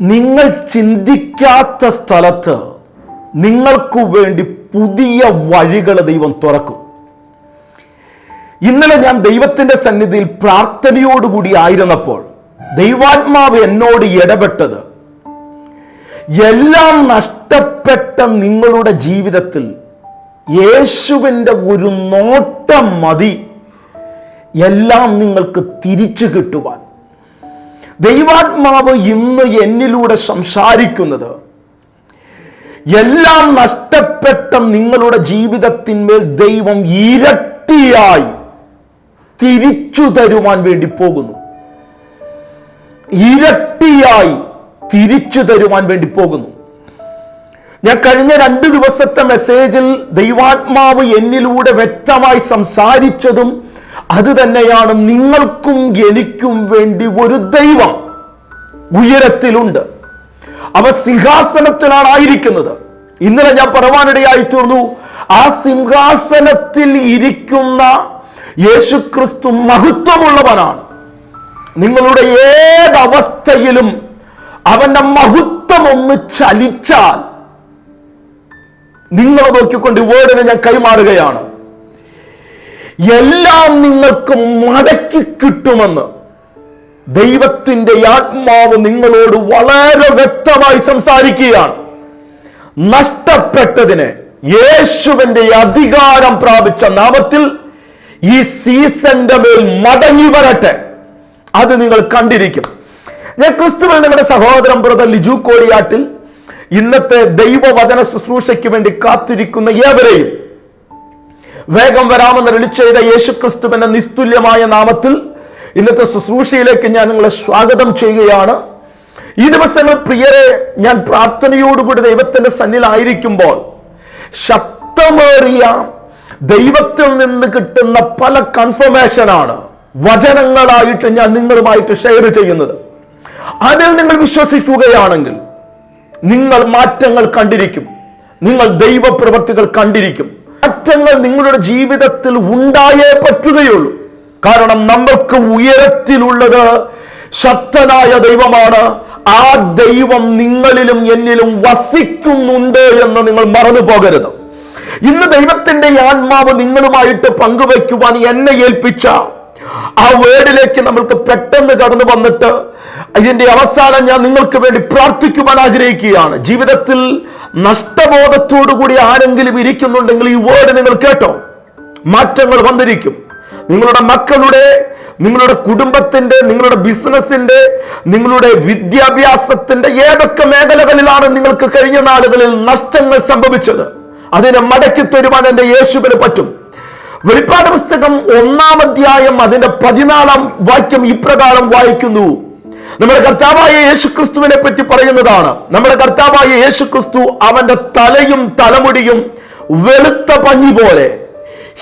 നിങ്ങൾ ചിന്തിക്കാത്ത സ്ഥലത്ത് നിങ്ങൾക്ക് വേണ്ടി പുതിയ വഴികൾ ദൈവം തുറക്കും. ഇന്നലെ ഞാൻ ദൈവത്തിന്റെ സന്നിധിയിൽ പ്രാർത്ഥനയോടുകൂടി ആയിരുന്നപ്പോൾ ദൈവാത്മാവ് എന്നോട് ഇടപെട്ടത് എല്ലാം നഷ്ടപ്പെട്ട നിങ്ങളുടെ ജീവിതത്തിൽ യേശുവിന്റെ ഒരു നോട്ടം മതി. എല്ലാം നിങ്ങൾക്ക് തിരിച്ചു കിട്ടുവാൻ. ദൈവാത്മാവ് ഇന്ന് എന്നിലൂടെ സംസാരിക്കുന്നത് എല്ലാം നഷ്ടപ്പെട്ട നിങ്ങളുടെ ജീവിതത്തിന്മേൽ ദൈവം ഇരട്ടിയായി തിരിച്ചു തരുവാൻ വേണ്ടി പോകുന്നു. ഇരട്ടിയായി തിരിച്ചു തരുവാൻ വേണ്ടി പോകുന്നു. ഞാൻ കഴിഞ്ഞ രണ്ട് ദിവസത്തെ മെസ്സേജിൽ ദൈവാത്മാവ് എന്നിലൂടെ വ്യക്തമായി സംസാരിച്ചതും അത് തന്നെയാണ് നിങ്ങൾക്കും എനിക്കും വേണ്ടി ഒരു ദൈവം ഉയരത്തിലുണ്ട്. അവ സിംഹാസനത്തിലാണ് ആയിരിക്കുന്നത്. ഇന്നലെ ഞാൻ പറവാനിടയായി തീർന്നു. ആ സിംഹാസനത്തിൽ ഇരിക്കുന്ന യേശുക്രിസ്തു മഹത്വമുള്ളവനാണ്. നിങ്ങളുടെ ഏതവസ്ഥയിലും അവന്റെ മഹത്വം ഒന്ന് ചലിച്ചാൽ നിങ്ങളെ നോക്കിക്കൊണ്ട് വേർഡിനെ ഞാൻ കൈമാറുകയാണ്. എല്ലാം നിങ്ങൾക്ക് മടക്കി കിട്ടുമെന്ന് ദൈവത്തിന്റെ ആത്മാവ് നിങ്ങളോട് വളരെ വ്യക്തമായി സംസാരിക്കുകയാണ്. നഷ്ടപ്പെട്ടതിനെ യേശുവിന്റെ അധികാരം പ്രാപിച്ച നാമത്തിൽ ഈ സീസന്റെ മേൽ മടങ്ങി വരട്ടെ. അത് നിങ്ങൾ കണ്ടിരിക്കും. ഞാൻ ക്രിസ്തുവിൽ സഹോദരൻ ബ്രദർ ലിജു കോടിയാട്ടിൽ ഇന്നത്തെ ദൈവവചന ശുശ്രൂഷയ്ക്ക് വേണ്ടി കാത്തിരിക്കുന്ന ഏവരെയും വേഗം വരാമെന്ന് വിളിച്ചെയ്ത യേശു ക്രിസ്തുവിന്റെ നിസ്തുല്യമായ നാമത്തിൽ ഇന്നത്തെ ശുശ്രൂഷയിലേക്ക് ഞാൻ നിങ്ങളെ സ്വാഗതം ചെയ്യുകയാണ്. ഈ ദിവസങ്ങൾ പ്രിയരെ ഞാൻ പ്രാർത്ഥനയോടുകൂടി ദൈവത്തിന്റെ സന്നിലായിരിക്കുമ്പോൾ ശക്തമേറിയ ദൈവത്തിൽ നിന്ന് കിട്ടുന്ന പല കൺഫർമേഷനാണ് വചനങ്ങളായിട്ട് ഞാൻ നിങ്ങളുമായിട്ട് ഷെയർ ചെയ്യുന്നത്. അതിൽ നിങ്ങൾ വിശ്വസിക്കുകയാണെങ്കിൽ നിങ്ങൾ മാറ്റങ്ങൾ കണ്ടിരിക്കും. നിങ്ങൾ ദൈവപ്രവൃത്തികൾ കണ്ടിരിക്കും. മാറ്റങ്ങൾ നിങ്ങളുടെ ജീവിതത്തിൽ ഉണ്ടായേ പറ്റുകയുള്ളൂ. കാരണം നമ്മൾക്ക് ഉയരത്തിലുള്ളത് ശക്തനായ ദൈവമാണ്. ആ ദൈവം നിങ്ങളിലും എന്നിലും വസിക്കുന്നുണ്ട് എന്ന് നിങ്ങൾ മറന്നു പോകരുത്. ഇന്ന് ദൈവത്തിന്റെ ആത്മാവ് നിങ്ങളുമായിട്ട് പങ്കുവയ്ക്കുവാൻ എന്നെ ഏൽപ്പിച്ച ആ വേർഡിലേക്ക് നമ്മൾക്ക് പെട്ടെന്ന് കടന്നു വന്നിട്ട് ഇതിന്റെ അവസാനം ഞാൻ നിങ്ങൾക്ക് വേണ്ടി പ്രാർത്ഥിക്കുവാൻ ആഗ്രഹിക്കുകയാണ്. ജീവിതത്തിൽ നഷ്ടബോധത്തോടു കൂടി ആരെങ്കിലും ഇരിക്കുന്നുണ്ടെങ്കിൽ ഈ വേർഡ് നിങ്ങൾ കേട്ടോ. മാറ്റങ്ങൾ വന്നിരിക്കും. നിങ്ങളുടെ മക്കളുടെ നിങ്ങളുടെ കുടുംബത്തിന്റെ നിങ്ങളുടെ ബിസിനസിന്റെ നിങ്ങളുടെ വിദ്യാഭ്യാസത്തിന്റെ ഏതൊക്കെ മേഖലകളിലാണ് നിങ്ങൾക്ക് കഴിഞ്ഞ നാളുകളിൽ നഷ്ടങ്ങൾ സംഭവിച്ചത്? അതിനെ മടക്കി തരുവാൻ എന്റെ യേശുവിന് പറ്റും. വെളിപ്പാട് പുസ്തകം ഒന്നാം അധ്യായം അതിന്റെ പതിനാലാം വാക്യം ഇപ്രകാരം വായിക്കുന്നു. നമ്മുടെ കർത്താവായ യേശു ക്രിസ്തുവിനെ പറ്റി പറയുന്നതാണ്. നമ്മുടെ കർത്താവായ യേശു ക്രിസ്തു അവന്റെ തലയും തലമുടിയും വെളുത്ത പഞ്ഞി പോലെ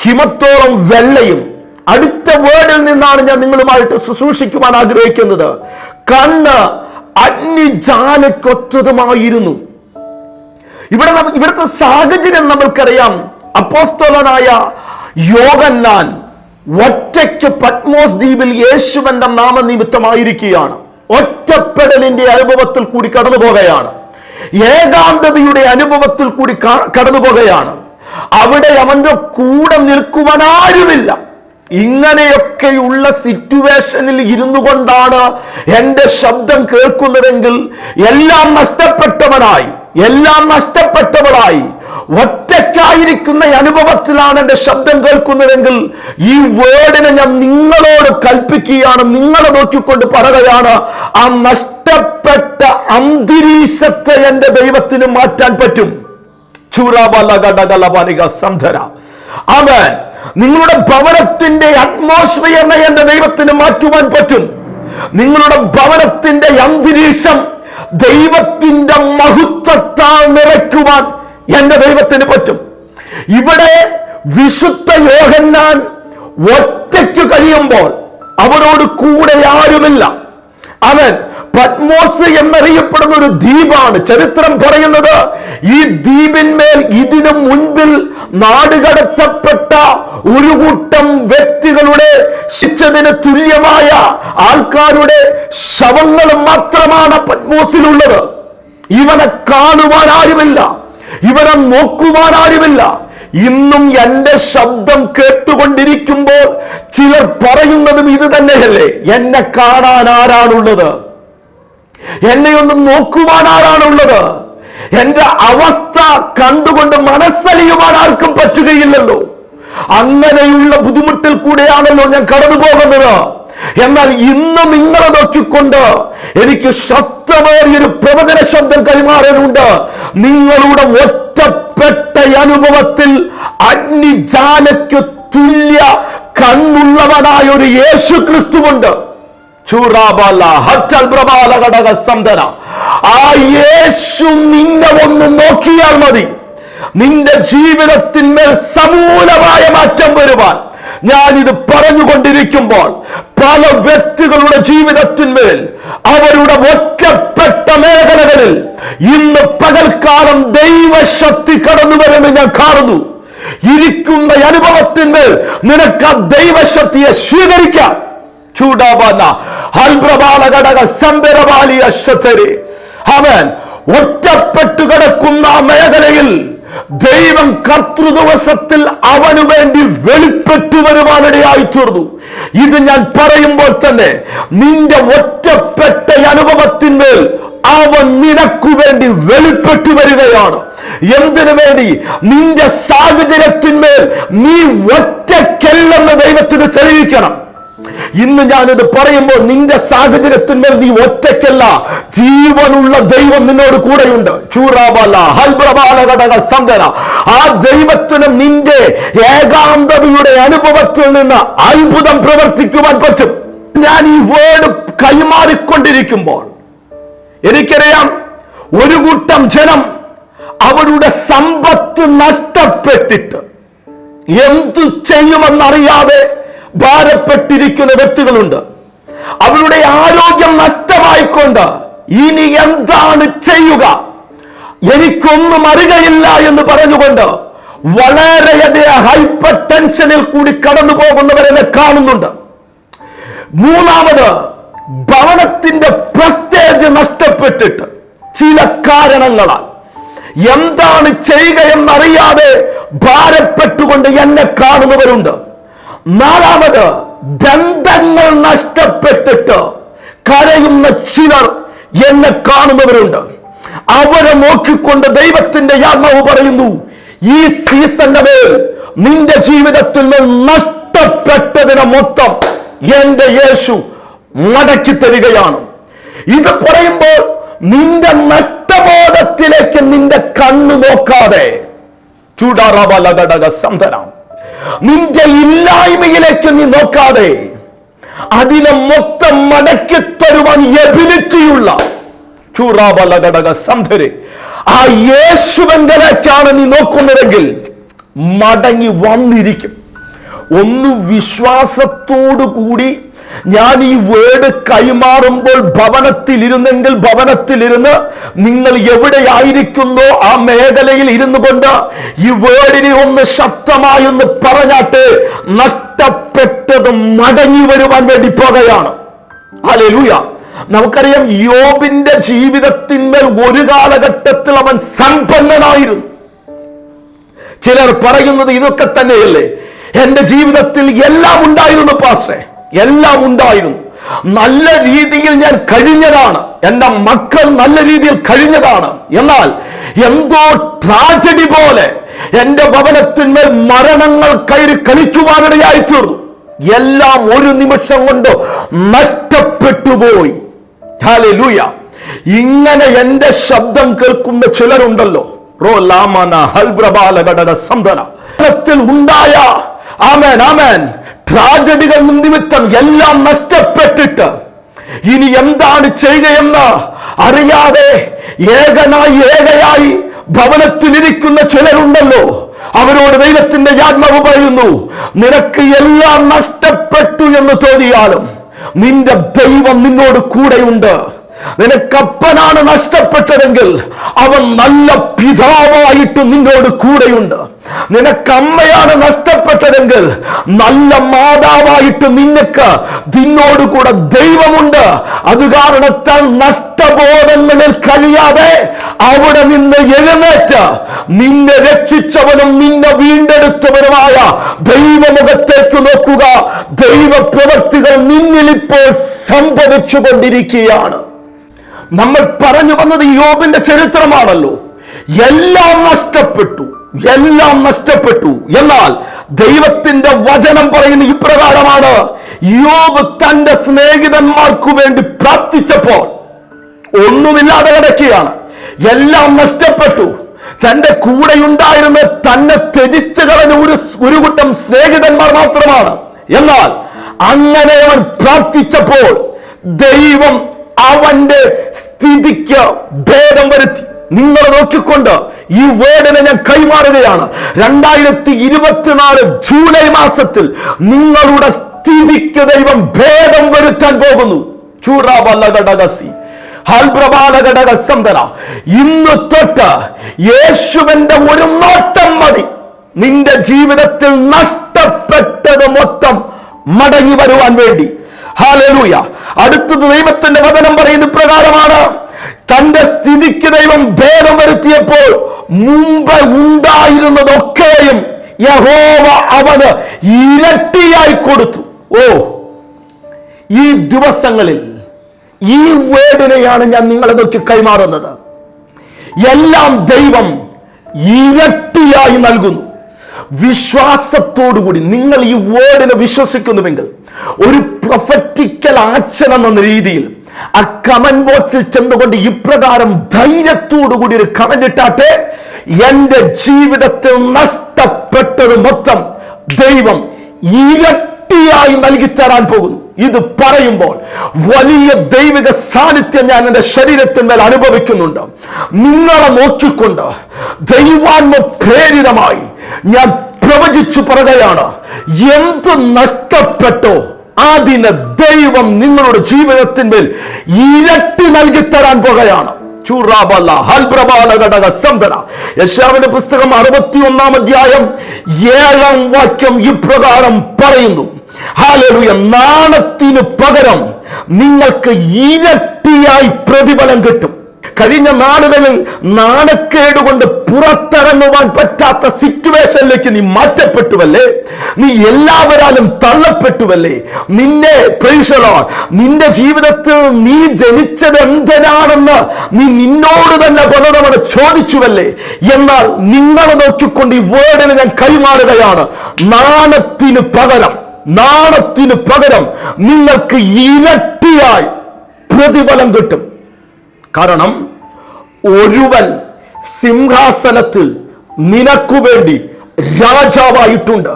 ഹിമത്തോളം വെള്ളയും. അടുത്ത വേർഡിൽ നിന്നാണ് ഞാൻ നിങ്ങളുമായിട്ട് ശുശ്രൂഷിക്കുവാൻ ആഗ്രഹിക്കുന്നത്. കണ്ണ് അഗ്നിജാലക്കൊത്തതുമായിരുന്നു ഇവിടെ ഇവിടുത്തെ സാഹചര്യം നമ്മൾക്കറിയാം. അപ്പോസ്തോലനായ യോഗന്നാൻ ഒറ്റയ്ക്ക് പത്മോസ് ദ്വീപിൽ യേശുവന്റെ നാമനിമിത്തമായിരിക്കുകയാണ്. ഒറ്റപ്പെടലിന്റെ അനുഭവത്തിൽ കൂടി കടന്നു പോകുകയാണ് ഏകാന്തതയുടെ അനുഭവത്തിൽ കൂടി കടന്നു പോകുകയാണ് അവിടെ അവന്റെ കൂടെ നിൽക്കുവാൻ ആരുമില്ല. ഇങ്ങനെയൊക്കെയുള്ള സിറ്റുവേഷനിൽ ഇരുന്നു കൊണ്ടാണ് എന്റെ ശബ്ദം കേൾക്കുന്നതെങ്കിൽ എല്ലാം നഷ്ടപ്പെട്ടവനായി. എല്ലാം നഷ്ടപ്പെട്ടവളായി. ഒറ്റക്കായിരിക്കുന്ന അനുഭവത്തിലാണ് എന്റെ ശബ്ദം കേൾക്കുന്നതെങ്കിൽ ഈ വേർഡിനെ ഞാൻ നിങ്ങളോട് കൽപ്പിക്കുകയാണ്. നിങ്ങളെ നോക്കിക്കൊണ്ട് പറയുകയാണ് ആ നഷ്ടപ്പെട്ട അന്തരീക്ഷത്തെ എന്റെ ദൈവത്തിന് മാറ്റാൻ പറ്റും. സംധര അവൻ നിങ്ങളുടെ ഭവനത്തിന്റെ അറ്റ്മോസ്ഫിയറിനെ എന്റെ ദൈവത്തിന് മാറ്റുവാൻ പറ്റും. നിങ്ങളുടെ ഭവനത്തിന്റെ അന്തരീക്ഷം ദൈവത്തിന്റെ മഹത്വത്താൽ നിറയ്ക്കുവാൻ എന്റെ ദൈവത്തിന് പറ്റും. ഇവിടെ വിശുദ്ധ യോഹന്നാൻ ഒറ്റയ്ക്ക് കഴിയുമ്പോൾ അവരോട് കൂടെ ആരുമില്ല. അവൻ പത്മോസ് എന്നറിയപ്പെടുന്ന ഒരു ദ്വീപാണ്. ചരിത്രം പറയുന്നത് ഈ ദ്വീപിന്മേൽ ഇതിനു മുൻപിൽ നാടുകടത്തപ്പെട്ട ഒരു കൂട്ടം വ്യക്തികളുടെ ശിക്ഷതിന് തുല്യമായ ആൾക്കാരുടെ ശവങ്ങൾ മാത്രമാണ് പത്മോസിലുള്ളത്. ഇവനെ കാണുവാൻ ആരുമില്ല. ഇവനെ നോക്കുവാൻ ആരുമില്ല. ഇന്നും എന്റെ ശബ്ദം കേട്ടുകൊണ്ടിരിക്കുമ്പോൾ ചിലർ പറയുന്നതും ഇത് തന്നെയല്ലേ? എന്നെ കാണാൻ ആരാണുള്ളത്? എന്നെ ഒന്ന് നോക്കുവാൻ ആരാണുള്ളത്? എന്റെ അവസ്ഥ കണ്ടുകൊണ്ട് മനസ്സലിയുവാൻ ആർക്കും പറ്റുകയില്ലല്ലോ. അങ്ങനെയുള്ള ബുദ്ധിമുട്ടിൽ കൂടെയാണല്ലോ ഞാൻ കടന്നു പോകുന്നത് എന്നാൽ ഇന്ന് നിങ്ങളെ നോക്കിക്കൊണ്ട് എനിക്ക് ശക്തമേറിയൊരു പ്രവചന ശബ്ദം കൈമാറാനുണ്ട്. നിങ്ങളുടെ ഒറ്റപ്പെട്ട അനുഭവത്തിൽ അഗ്നിജാലയ്ക്ക് തുല്യ കണ്ണുള്ളവനായ ഒരു യേശു ക്രിസ്തുവുണ്ട് ആ യേശു നിന്നെ ഒന്ന് നോക്കിയാൽ മതി. നിന്റെ ജീവിതത്തിന്മേൽ സമൂലമായ മാറ്റം വരുവാൻ ഞാൻ ഞാനിത് പറഞ്ഞുകൊണ്ടിരിക്കുമ്പോൾ പല വ്യക്തികളുടെ ജീവിതത്തിന്മേൽ അവരുടെ ഒറ്റപ്പെട്ട മേഖലകളിൽ ഇന്ന് പകൽക്കാലം ദൈവശക്തി കടന്നു വരുന്നത് ഞാൻ കാണുന്നു. ഇരിക്കുന്ന അനുഭവത്തിന്മേൽ നിനക്ക് ആ ദൈവശക്തിയെ സ്വീകരിക്കാം. ചൂടാവാന ഹൽപ്രബാല ഘടക സന്തരവാലിയ ശതരി അവൻ ഒറ്റപ്പെട്ടു കിടക്കുന്ന മേഖലയിൽ ദൈവം കർത്തൃദിവസത്തിൽ അവനു വേണ്ടി വെളിപ്പെട്ടു വരുവാനിടയായി തീർന്നു ഇത് ഞാൻ പറയുമ്പോൾ തന്നെ നിന്റെ ഒറ്റപ്പെട്ട അനുഭവത്തിന്മേൽ അവൻ നിനക്കു വേണ്ടി വെളിപ്പെട്ടു വരികയാണ്. എന്തിനു വേണ്ടി? നിന്റെ സാഹചര്യത്തിന്മേൽ നീ ഒറ്റയ്ക്കല്ലെന്ന് ദൈവത്തിന് തെളിയിക്കണം. ഇന്ന് ഞാനിത് പറയുമ്പോൾ നിന്റെ സാഹചര്യത്തിന്മേൽ നീ ഒറ്റയ്ക്കല്ല ജീവനുള്ള ദൈവം നിന്നോട് കൂടെയുണ്ട്. ആ ദൈവത്തിന് നിന്റെ ഏകാന്തതയുടെ അനുഭവത്തിൽ നിന്ന് അത്ഭുതം പ്രവർത്തിക്കുവാൻ പറ്റും. ഞാൻ ഈ വേർഡ് കൈമാറിക്കൊണ്ടിരിക്കുമ്പോൾ എനിക്കറിയാം ഒരു കൂട്ടം ജനം അവരുടെ സമ്പത്ത് നഷ്ടപ്പെട്ടിട്ട് എന്തു ചെയ്യുമെന്നറിയാതെ ഭാരപ്പെട്ടിരിക്കുന്ന വ്യക്തികളുണ്ട്. അവരുടെ ആരോഗ്യം നഷ്ടമായിക്കൊണ്ട് ഇനി എന്താണ് ചെയ്യുക? എനിക്കൊന്നും അറിയയില്ല എന്ന് പറഞ്ഞുകൊണ്ട് വളരെയധികം ഹൈപ്പർ ടെൻഷനിൽ കൂടി കടന്നു പോകുന്നവരെ കാണുന്നുണ്ട്. മൂന്നാമത് ഭവനത്തിന്റെ പ്രസ്റ്റേജ് നഷ്ടപ്പെട്ടിട്ട് ചില കാരണങ്ങളാൽ. എന്താണ് ചെയ്യുക എന്നറിയാതെ ഭാരപ്പെട്ടുകൊണ്ട് എന്നെ കാണുന്നവരുണ്ട്. നാലാമത് ബന്ധങ്ങൾ നഷ്ടപ്പെട്ടിട്ട് കരയുന്ന ചിലർ എന്നെ കാണുന്നവരുണ്ട്. അവരെ നോക്കിക്കൊണ്ട് ദൈവത്തിന്റെ ആത്മാവ് പറയുന്നു ഈ സീസന്റെ മേൽ നിന്റെ ജീവിതത്തിൽ നിന്ന് നഷ്ടപ്പെട്ടതിനെ മൊത്തം എന്റെ യേശു മടക്കി തരികയാണ്. ഇത് പറയുമ്പോൾ നിന്റെ നഷ്ടബോധത്തിലേക്ക് നിന്റെ കണ്ണു നോക്കാതെ ചൂടാറാബല ഘടക സന്ധനം നിന്റെ ഇല്ലായ്മയിലേക്ക് നീ നോക്കാതെ അതിനെ മൊത്തം മടക്കി തരുവാൻ എബിലിറ്റിയുള്ള ചൂറാബല ഘടക സന്ധര് ആ യേശുവങ്കലേക്കാണ് നീ നോക്കുന്നതെങ്കിൽ മടങ്ങി വന്നിരിക്കും. ഒന്ന് വിശ്വാസത്തോടു കൂടി ഞാൻ ഈ വേർഡ് കൈമാറുമ്പോൾ ഭവനത്തിലിരുന്നെങ്കിൽ ഭവനത്തിലിരുന്ന് നിങ്ങൾ എവിടെയായിരിക്കുന്നോ ആ മേഖലയിൽ ഇരുന്നു കൊണ്ട് ഈ വേർഡിനെ ഒന്ന് ശക്തമായി ഒന്ന് പറഞ്ഞാട്ട് നഷ്ടപ്പെട്ടത് മടങ്ങി വരുവാൻ വേണ്ടി പോകുകയാണ്. അലലൂയ നമുക്കറിയാം യോബിന്റെ ജീവിതത്തിന്മേൽ ഒരു കാലഘട്ടത്തിൽ അവൻ സമ്പന്നനായിരുന്നു. ചിലർ പറയുന്നത് ഇതൊക്കെ തന്നെയല്ലേ? എന്റെ ജീവിതത്തിൽ എല്ലാം ഉണ്ടായിരുന്നു പാസ്റ്റേ എല്ലാം ഉണ്ടായിരുന്നു. നല്ല രീതിയിൽ ഞാൻ കഴിഞ്ഞതാണ്. എന്റെ മക്കൾ നല്ല രീതിയിൽ കഴിഞ്ഞതാണ്. എന്നാൽ എന്തോ ട്രാജഡി പോലെ എന്റെ ഭവനത്തിന്മേൽ മരണങ്ങൾ കയറി കളിക്കുവാനിടയായി തീർന്നു എല്ലാം ഒരു നിമിഷം കൊണ്ട് നഷ്ടപ്പെട്ടു പോയി ഇങ്ങനെ എന്റെ ശബ്ദം കേൾക്കുന്ന ചിലരുണ്ടല്ലോ. റോ ലാമന ഹൽബ്രബാലഘടന സന്തന ഉണ്ടായ ആമേൻ ആമേൻ. ട്രാജഡികൾ നിമിത്തം എല്ലാം നഷ്ടപ്പെട്ടിട്ട് ഇനി എന്താണ് ചെയ്യുകയെന്ന് അറിയാതെ ഏകനായി ഏകയായി ഭവനത്തിലിരിക്കുന്ന ചിലരുണ്ടല്ലോ. അവരോട് ദൈവത്തിന്റെ ആത്മാവ് പറയുന്നു നിനക്ക് എല്ലാം നഷ്ടപ്പെട്ടു എന്ന് തോന്നിയാലും നിന്റെ ദൈവം നിന്നോട് കൂടെയുണ്ട്. നിനക്കപ്പനാണ് നഷ്ടപ്പെട്ടതെങ്കിൽ അവൻ നല്ല പിതാവായിട്ട് നിന്നോട് കൂടെയുണ്ട്. നിനക്കമ്മയാണ് നഷ്ടപ്പെട്ടതെങ്കിൽ നല്ല മാതാവായിട്ട് നിനക്ക് നിന്നോട് കൂടെ ദൈവമുണ്ട്. അത് കാരണത്താൽ നഷ്ടബോധങ്ങളിൽ കഴിയാതെ അവിടെ നിന്ന് എഴുന്നേറ്റ് നിന്നെ രക്ഷിച്ചവനും നിന്നെ വീണ്ടെടുത്തവനുമായ ദൈവമുഖത്തേക്ക് നോക്കുക. ദൈവ പ്രവൃത്തികൾ നിന്നിൽ ഇപ്പോൾ സംഭവിച്ചു കൊണ്ടിരിക്കുകയാണ് നമ്മൾ പറഞ്ഞു വന്നത് യോബിന്റെ ചരിത്രമാണല്ലോ. എല്ലാം നഷ്ടപ്പെട്ടു എല്ലാം നഷ്ടപ്പെട്ടു. എന്നാൽ ദൈവത്തിന്റെ വചനം പറയുന്ന ഇപ്രകാരമാണ് യോബ് തന്റെ സ്നേഹിതന്മാർക്കു വേണ്ടി പ്രാർത്ഥിച്ചപ്പോൾ ഒന്നുമില്ലാതെ കിടക്കുകയാണ്. എല്ലാം നഷ്ടപ്പെട്ടു. തന്റെ കൂടെയുണ്ടായിരുന്ന തന്നെ ത്യജിച്ചു കളഞ്ഞ ഒരു ഒരു കൂട്ടം സ്നേഹിതന്മാർ മാത്രമാണ്. എന്നാൽ അങ്ങനെ അവൻ പ്രാർത്ഥിച്ചപ്പോൾ ദൈവം അവന്റെ സ്ഥിതിക്ക് ഭേദം വരുത്തി. നിങ്ങൾ നോക്കിക്കൊണ്ട് ഈ വേർഡിനെ ഞാൻ കൈമാറുകയാണ്. രണ്ടായിരത്തി ഇരുപത്തിനാല് ജൂലൈ മാസത്തിൽ നിങ്ങളുടെ സ്ഥിതിക്ക് ദൈവം ഭേദം വരുത്താൻ പോകുന്നു. ചൂറാബല്ലഗടകസി ഹൽപ്രഭാലഘടകസംതന ഇന്ന് തൊട്ട് യേശുവിന്റെ ഒരു നോട്ടം മതി. നിന്റെ ജീവിതത്തിൽ നഷ്ടപ്പെട്ടത് മൊത്തം മടങ്ങി വരുവാൻ വേണ്ടി. ഹാലലൂയ അടുത്തത് ദൈവത്തിന്റെ വചനം പറയുന്ന പ്രകാരമാണ്. തന്റെ സ്ഥിതിക്ക് ദൈവം ഭേദം വരുത്തിയപ്പോൾ മുമ്പ് ഉണ്ടായിരുന്നതൊക്കെയും യഹോവ അവന് ഇരട്ടിയായി കൊടുത്തു. ഓ ഈ ദിവസങ്ങളിൽ ഈ വേർഡിനെയാണ് ഞാൻ നിങ്ങളെ നോക്കി കൈമാറുന്നത്. എല്ലാം ദൈവം ഇരട്ടിയായി നൽകുന്നു. വിശ്വാസത്തോടുകൂടി നിങ്ങൾ ഈ വേർഡിനെ വിശ്വസിക്കുന്നുവെങ്കിൽ ഒരു പ്രൊഫറ്റിക്കൽ ആക്ഷൻ എന്ന രീതിയിൽ ആ കമന്റ് ബോക്സിൽ ചെന്നുകൊണ്ട് ഇപ്രകാരം ധൈര്യത്തോടുകൂടി ഒരു കമന്റ് ഇട്ടാട്ടെ എന്റെ ജീവിതത്തിൽ നഷ്ടപ്പെട്ടത് മൊത്തം ദൈവം ഇരട്ടിയായി നൽകി തരാൻ പോകുന്നു. ഇത് പറയുമ്പോൾ വലിയ ദൈവിക സാന്നിധ്യം ഞാൻ എന്റെ ശരീരത്തിന്മേൽ അനുഭവിക്കുന്നുണ്ട്. നിങ്ങളെ നോക്കിക്കൊണ്ട് ദൈവാത്മ പ്രേരിതമായി ഞാൻ പ്രവചിച്ചു പറയുകയാണ്. എന്ത് നഷ്ടപ്പെട്ടോ അതിന് ദൈവം നിങ്ങളുടെ ജീവിതത്തിന്മേൽ ഇരട്ടി നൽകി തരാൻ പോകുകയാണ് യശാവിന്റെ പുസ്തകം അറുപത്തി ഒന്നാം അധ്യായം ഏഴാം വാക്യം ഇപ്രകാരം പറയുന്നു. ഹാലലുയ നാണത്തിന് പകരം നിങ്ങൾക്ക് ഇരട്ടിയായി പ്രതിഫലം കിട്ടും. കഴിഞ്ഞ നാടുകളിൽ നാണക്കേട് കൊണ്ട് പുറത്തിറങ്ങുവാൻ പറ്റാത്ത സിറ്റുവേഷനിലേക്ക് നീ മാറ്റപ്പെട്ടുവല്ലേ? നീ എല്ലാവരാലും തള്ളപ്പെട്ടുവല്ലേ? നിന്നെ പ്രൈസലോ നിന്റെ ജീവിതത്തിൽ നീ ജനിച്ചത് എന്തിനാണെന്ന് നീ നിന്നോട് തന്നെ പലതവണ ചോദിച്ചുവല്ലേ? എന്നാൽ നിങ്ങളെ നോക്കിക്കൊണ്ട് ഈ വേർഡിന് ഞാൻ കൈമാറുകയാണ്. നാണത്തിന് പകരം നാണത്തിന് പകരം നിങ്ങൾക്ക് ഇരട്ടിയായി പ്രതിഫലം കിട്ടും. കാരണം ഒരുവൻ സിംഹാസനത്തിൽ നിനക്കു വേണ്ടി രാജാവായിട്ടുണ്ട്.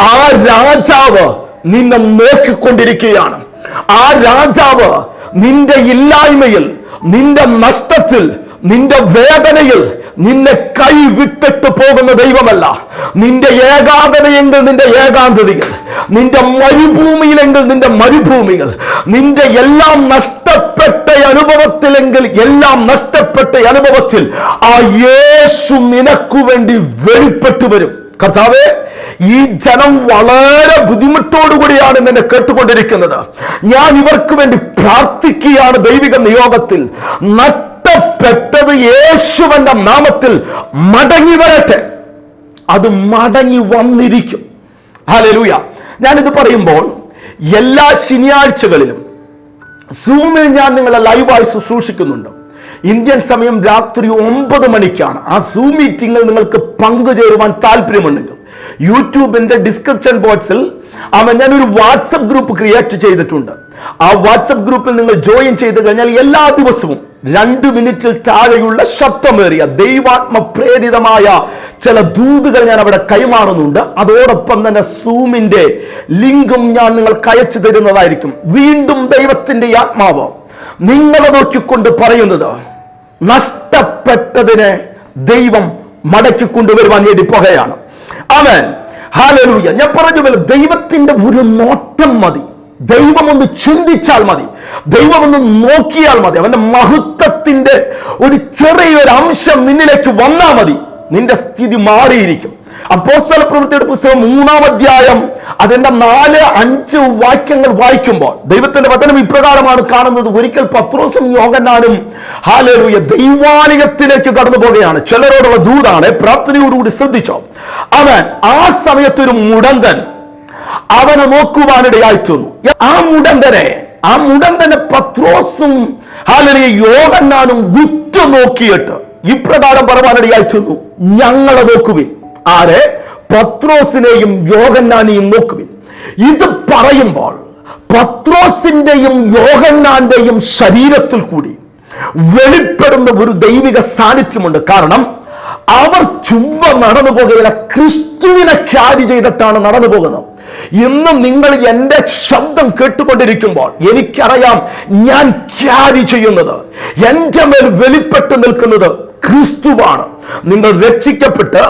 ആ രാജാവ് നിന്നെ നോക്കിക്കൊണ്ടിരിക്കുകയാണ്. ആ രാജാവ് നിന്റെ ഇല്ലായ്മയിൽ നിന്റെ നഷ്ടത്തിൽ നിന്റെ വേദനയിൽ നിന്നെ കൈ വിട്ടിട്ട് പോകുന്ന ദൈവമല്ല. നിന്റെ ഏകാന്തതയെങ്കിൽ നിന്റെ ഏകാന്തതകൾ നിന്റെ മരുഭൂമിയിലെങ്കിൽ നിന്റെ മരുഭൂമികൾ നിന്റെ എല്ലാം നഷ്ടപ്പെട്ട അനുഭവത്തിലെങ്കിൽ എല്ലാം നഷ്ടപ്പെട്ട അനുഭവത്തിൽ ആ യേശു നിനക്കു വേണ്ടി വെളിപ്പെട്ടു വരും. കർത്താവേ ഈ ജനം വളരെ ബുദ്ധിമുട്ടോടുകൂടിയാണ് നിന്നെ കേട്ടുകൊണ്ടിരിക്കുന്നത്. ഞാൻ ഇവർക്ക് വേണ്ടി പ്രാർത്ഥിക്കുകയാണ് ദൈവിക നിയോഗത്തിൽ. നഷ്ടപ്പെട്ടത് യേശുവന്റെ നാമത്തിൽ മടങ്ങി വരട്ടെ. അത് മടങ്ങി വന്നിരിക്കും. ഹലലൂയ ഞാനിത് പറയുമ്പോൾ എല്ലാ ശനിയാഴ്ചകളിലും സൂമിൽ ഞാൻ നിങ്ങളെ ലൈവായി ശുശ്രൂഷിക്കുന്നുണ്ട്. ഇന്ത്യൻ സമയം രാത്രി ഒമ്പത് മണിക്കാണ്. ആ സൂ മീറ്റിംഗിൽ നിങ്ങൾക്ക് പങ്കുചേരുവാൻ താല്പര്യമുണ്ടെങ്കിൽ യൂട്യൂബിന്റെ ഡിസ്ക്രിപ്ഷൻ ബോക്സിൽ അവൻ ഞാനൊരു വാട്സപ്പ് ഗ്രൂപ്പ് ക്രിയേറ്റ് ചെയ്തിട്ടുണ്ട്. ആ വാട്സപ്പ് ഗ്രൂപ്പിൽ നിങ്ങൾ ജോയിൻ ചെയ്ത് കഴിഞ്ഞാൽ എല്ലാ ദിവസവും രണ്ട് മിനിറ്റിൽ താഴെയുള്ള ശബ്ദമേറിയ ദൈവാത്മ പ്രേരിതമായ ചില ദൂതുകൾ ഞാൻ അവിടെ കൈമാറുന്നുണ്ട്. അതോടൊപ്പം തന്നെ സൂമിന്റെ ലിങ്കും ഞാൻ നിങ്ങൾക്ക് അയച്ചു തരുന്നതായിരിക്കും. വീണ്ടും ദൈവത്തിന്റെ ആത്മാവ് നിങ്ങളെ നോക്കിക്കൊണ്ട് പറയുന്നത് നഷ്ടപ്പെട്ടതിനെ ദൈവം മടക്കി കൊണ്ടുവരുവാൻ വേണ്ടി പോകുകയാണ് അവൻ ഹാലലൂയ ഞാൻ പറഞ്ഞു പോലെ ദൈവത്തിന്റെ ഒരു നോട്ടം മതി. ദൈവം ഒന്ന് ചിന്തിച്ചാൽ മതി. ദൈവം ഒന്ന് നോക്കിയാൽ മതി. അവന്റെ മഹത്വത്തിന്റെ ഒരു ചെറിയൊരു അംശം നിന്നിലേക്ക് വന്നാൽ മതി. നിന്റെ സ്ഥിതി മാറിയിരിക്കും. അപ്പോസ്തല പ്രവൃത്തിയുടെ പുസ്തകം മൂന്നാം അധ്യായം അതിന്റെ നാല് അഞ്ച് വാക്യങ്ങൾ വായിക്കുമ്പോൾ ദൈവത്തിന്റെ വചനം ഇപ്രകാരമാണ് കാണുന്നത്. ഒരിക്കൽ പത്രോസും യോഗനാനും ഹാലൂയ ദൈവാലയത്തിലേക്ക് കടന്നു പോകുകയാണ് ചിലരോടുള്ള ദൂതാണ് പ്രാർത്ഥനയോടുകൂടി ശ്രദ്ധിച്ചോ. അവൻ ആ സമയത്തൊരു മുടന്തൻ അവനെ നോക്കുവാനിടയായി തീർന്നു ആ മുടന്തനെ ആ മുടന്തനെ പത്രോസും ഹാലലിയ യോഗന്നാനും ഉറ്റു നോക്കിയിട്ട് ഇപ്രകാരം പറവാനിടയായി തീർന്നു ഞങ്ങളെ നോക്കുവിൻ. ആരെ? പത്രോസിനെയും യോഗന്നാനെയും നോക്കുവിൻ. ഇത് പറയുമ്പോൾ പത്രോസിന്റെയും യോഗന്നാന്റെയും ശരീരത്തിൽ കൂടി വെളിപ്പെടുന്ന ഒരു ദൈവിക സാന്നിധ്യമുണ്ട്. കാരണം അവർ ചുമ്പ നടന്നു പോകുകയില്ല. ക്രിസ്തുവിനെ ക്യാരി ചെയ്തിട്ടാണ് നടന്നു പോകുന്നത്. ഇന്നും നിങ്ങൾ എന്റെ ശബ്ദം കേട്ടുകൊണ്ടിരിക്കുമ്പോൾ എനിക്കറിയാം ഞാൻ ക്യാരി ചെയ്യുന്നത് എന്റെ മേൽ വെളിപ്പെട്ട് നിൽക്കുന്നത് ക്രിസ്തുവാണ്. നിങ്ങൾ രക്ഷിക്കപ്പെട്ട്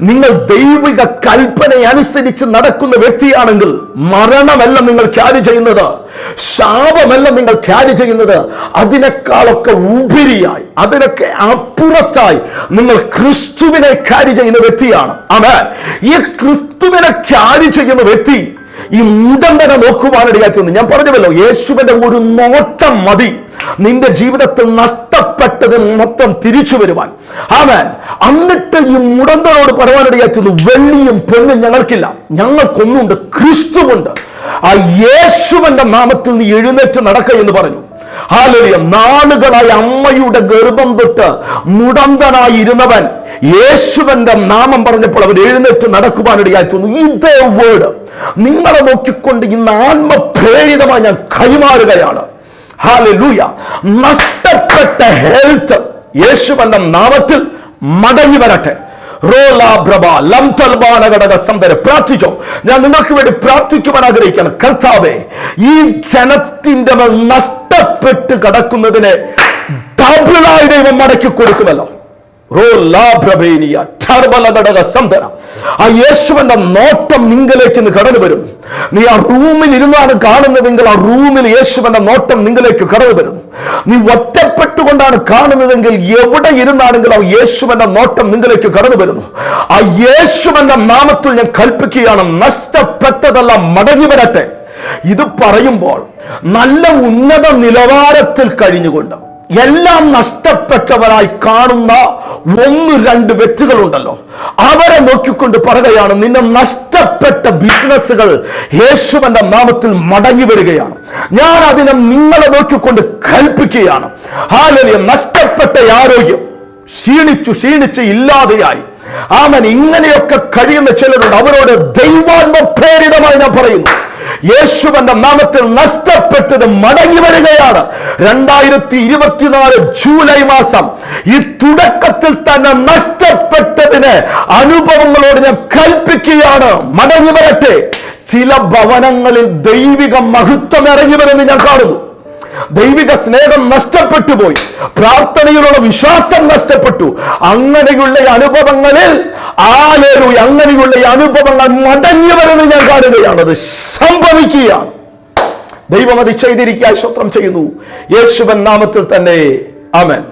നിങ്ങൾ ദൈവിക കൽപ്പന അനുസരിച്ച് നടക്കുന്ന വ്യക്തിയാണെങ്കിൽ മരണമല്ല നിങ്ങൾ ക്യാരി ചെയ്യുന്നത്. ശാപമല്ല നിങ്ങൾ ക്യാരി ചെയ്യുന്നത്. അതിനേക്കാളൊക്കെ ഉപരിയായി അതിനൊക്കെ അപ്പുറത്തായി നിങ്ങൾ ക്രിസ്തുവിനെ ക്യാരി ചെയ്യുന്ന വ്യക്തിയാണ്. അവൻ ഈ ക്രിസ്തുവിനെ ക്യാരി ചെയ്യുന്ന വ്യക്തി ഈ മുടന്തനെ നോക്കുവാനിടയായി ഞാൻ പറഞ്ഞല്ലോ യേശുവിന്റെ ഒരു നോട്ടം മതി. നിന്റെ ജീവിതത്തിൽ നഷ്ടപ്പെട്ടത് മൊത്തം തിരിച്ചു വരുവാൻ. ആമേൻ. അന്നിട്ട് ഈ മുടന്തനോട് പറയാനിടയാറ്റുന്നു വെള്ളിയും പെണ്ണും ഞങ്ങൾക്കില്ല. ഞങ്ങൾക്കൊന്നുണ്ട് ക്രിസ്തുവുണ്ട്. ആ യേശുവിന്റെ നാമത്തിൽ നീ എഴുന്നേറ്റ് നടക്ക എന്ന് പറഞ്ഞു. ഹാലലിയ നാളുകളായി അമ്മയുടെ ഗർഭം തൊട്ട് മുടന്തനായി ഇരുന്നവൻ യേശുവന്റെ നാമം പറഞ്ഞപ്പോൾ അവർ എഴുന്നേറ്റ് നടക്കുവാനിടയായി തോന്നുന്നു ഇതേ വേർഡ് നിങ്ങളെ നോക്കിക്കൊണ്ട് ഇന്ന് ആത്മപ്രേരിതമായി ഞാൻ കൈമാറുകയാണ്. ഹാലലൂയ നഷ്ടപ്പെട്ട ഹെൽത്ത് യേശുവന്റെ നാമത്തിൽ മടങ്ങി വരട്ടെ. പ്രാർത്ഥിച്ചോ. ഞാൻ നിങ്ങൾക്ക് വേണ്ടി പ്രാർത്ഥിക്കുവാൻ ആഗ്രഹിക്കുകയാണ്. കർത്താവേ ഈ ജനത്തിന്റെ നഷ്ടപ്പെട്ട് കിടക്കുന്നതിനെ ഡബിളായി ദൈവം മടക്കി കൊടുക്കുമല്ലോ. ആ യേശുവിന്റെ നോട്ടം നിങ്ങളിലേക്ക് ഇന്ന് കടന്നു വരും. നീ ആ റൂമിൽ ഇരുന്നാണ് കാണുന്നതെങ്കിൽ ആ റൂമിൽ യേശുവിന്റെ നോട്ടം നിങ്ങളിലേക്ക് കടന്നു വരും. നീ ഒറ്റപ്പെട്ടുകൊണ്ടാണ് കാണുന്നതെങ്കിൽ എവിടെ ഇരുന്നാണെങ്കിൽ ആ യേശുവിന്റെ നോട്ടം നിങ്ങളിലേക്ക് കടന്നു വരുന്നു. ആ യേശുവിന്റെ നാമത്തിൽ ഞാൻ കൽപ്പിക്കുകയാണ് നഷ്ടപ്പെട്ടതെല്ലാം മടങ്ങി വരട്ടെ. ഇത് പറയുമ്പോൾ നല്ല ഉന്നത നിലവാരത്തിൽ കഴിഞ്ഞുകൊണ്ട് എല്ലാം നഷ്ടപ്പെട്ടവരായി കാണുന്ന ഒന്ന് രണ്ട് വ്യക്തികളുണ്ടല്ലോ. അവരെ നോക്കിക്കൊണ്ട് പറയുകയാണ് നിന്നെ നഷ്ടപ്പെട്ട ബിസിനസ്സുകൾ യേശുവന്റെ നാമത്തിൽ മടങ്ങി വരികയാണ്. ഞാൻ അതിനെ നിങ്ങളെ നോക്കിക്കൊണ്ട് കൽപ്പിക്കുകയാണ്. ഹാലലിയ. നഷ്ടപ്പെട്ട ആരോഗ്യം ക്ഷീണിച്ചു ക്ഷീണിച്ച് ഇല്ലാതെയായി. ആമൻ ഇങ്ങനെയൊക്കെ കഴിയുന്ന ചിലരുണ്ട്. അവരോട് ദൈവാത്മ പ്രേരിതമായി ഞാൻ പറയുന്നു. യേശുവന്റെ നാമത്തിൽ നഷ്ടപ്പെട്ടത് മടങ്ങി വരികയാണ്. രണ്ടായിരത്തി ഇരുപത്തിനാല് ജൂലൈ മാസം ഈ തുടക്കത്തിൽ തന്നെ നഷ്ടപ്പെട്ടതിന് അനുഭവങ്ങളോട് ഞാൻ കൽപ്പിക്കുകയാണ്. മടങ്ങി വരട്ടെ. ചില ഭവനങ്ങളിൽ ദൈവിക മഹത്വം ഇറങ്ങി വരുന്നത് ഞാൻ കാണുന്നു. ദൈവിക സ്നേഹം നഷ്ടപ്പെട്ടു പോയി. പ്രാർത്ഥനയിലുള്ള വിശ്വാസം നഷ്ടപ്പെട്ടു. അങ്ങനെയുള്ള അനുഭവങ്ങളിൽ ആലേലു അങ്ങനെയുള്ള അനുഭവങ്ങൾ മടങ്ങി വരുന്നത് ഞാൻ അത് സംഭവിക്കുകയാണ്. ദൈവം അത് ചെയ്തിരിക്കുക സ്വത്രം ചെയ്യുന്നു. യേശുവൻ നാമത്തിൽ തന്നെ. അമൻ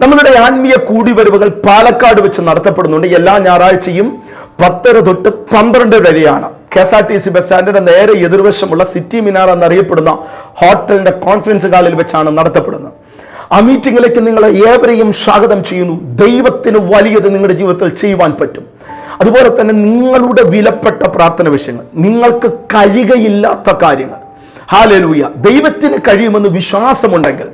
നമ്മളുടെ ആത്മീയ കൂടിവരവുകൾ പാലക്കാട് വെച്ച് നടത്തപ്പെടുന്നുണ്ട്. എല്ലാ ഞായറാഴ്ചയും പത്തര തൊട്ട് പന്ത്രണ്ട് വരെയാണ്. K S R T C bus സ്റ്റാൻഡിന്റെ നേരെ എതിർവശമുള്ള സിറ്റി മിനാർ എന്നറിയപ്പെടുന്ന ഹോട്ടലിന്റെ കോൺഫറൻസ് ഹാളിൽ വെച്ചാണ് നടത്തപ്പെടുന്നത്. ആ മീറ്റിംഗിലേക്ക് നിങ്ങളെ ഏവരെയും സ്വാഗതം ചെയ്യുന്നു. ദൈവത്തിന് വലിയത് നിങ്ങളുടെ ജീവിതത്തിൽ ചെയ്യുവാൻ പറ്റും. അതുപോലെ തന്നെ നിങ്ങളുടെ വിലപ്പെട്ട പ്രാർത്ഥന വിഷയങ്ങൾ നിങ്ങൾക്ക് കഴിയുകയില്ലാത്ത കാര്യങ്ങൾ. ഹാലലൂയ. ദൈവത്തിന് കഴിയുമെന്ന് വിശ്വാസമുണ്ടെങ്കിൽ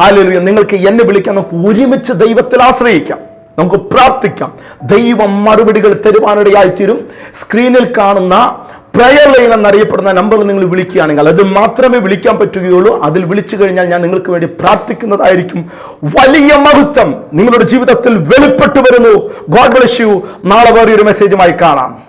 ഹാലലൂയ നിങ്ങൾക്ക് എന്നെ വിളിക്കാൻ നമുക്ക് ഒരുമിച്ച് ദൈവത്തിൽ ആശ്രയിക്കാം. നമുക്ക് പ്രാർത്ഥിക്കാം. ദൈവം മറുപടികൾ തരുവാനിടയായി തീരും. സ്ക്രീനിൽ കാണുന്ന പ്രയർ ലൈൻ എന്നറിയപ്പെടുന്ന നമ്പറിൽ നിങ്ങൾ വിളിക്കുകയാണെങ്കിൽ അത് മാത്രമേ വിളിക്കാൻ പറ്റുകയുള്ളൂ. അതിൽ വിളിച്ചു കഴിഞ്ഞാൽ ഞാൻ നിങ്ങൾക്ക് വേണ്ടി പ്രാർത്ഥിക്കുന്നതായിരിക്കും. വലിയ മഹത്വം നിങ്ങളുടെ ജീവിതത്തിൽ വെളിപ്പെട്ടു വരുന്നു. ഗോഡ് ബ്ലസ് യു നാളെ വേറെ ഒരു മെസ്സേജുമായി കാണാം.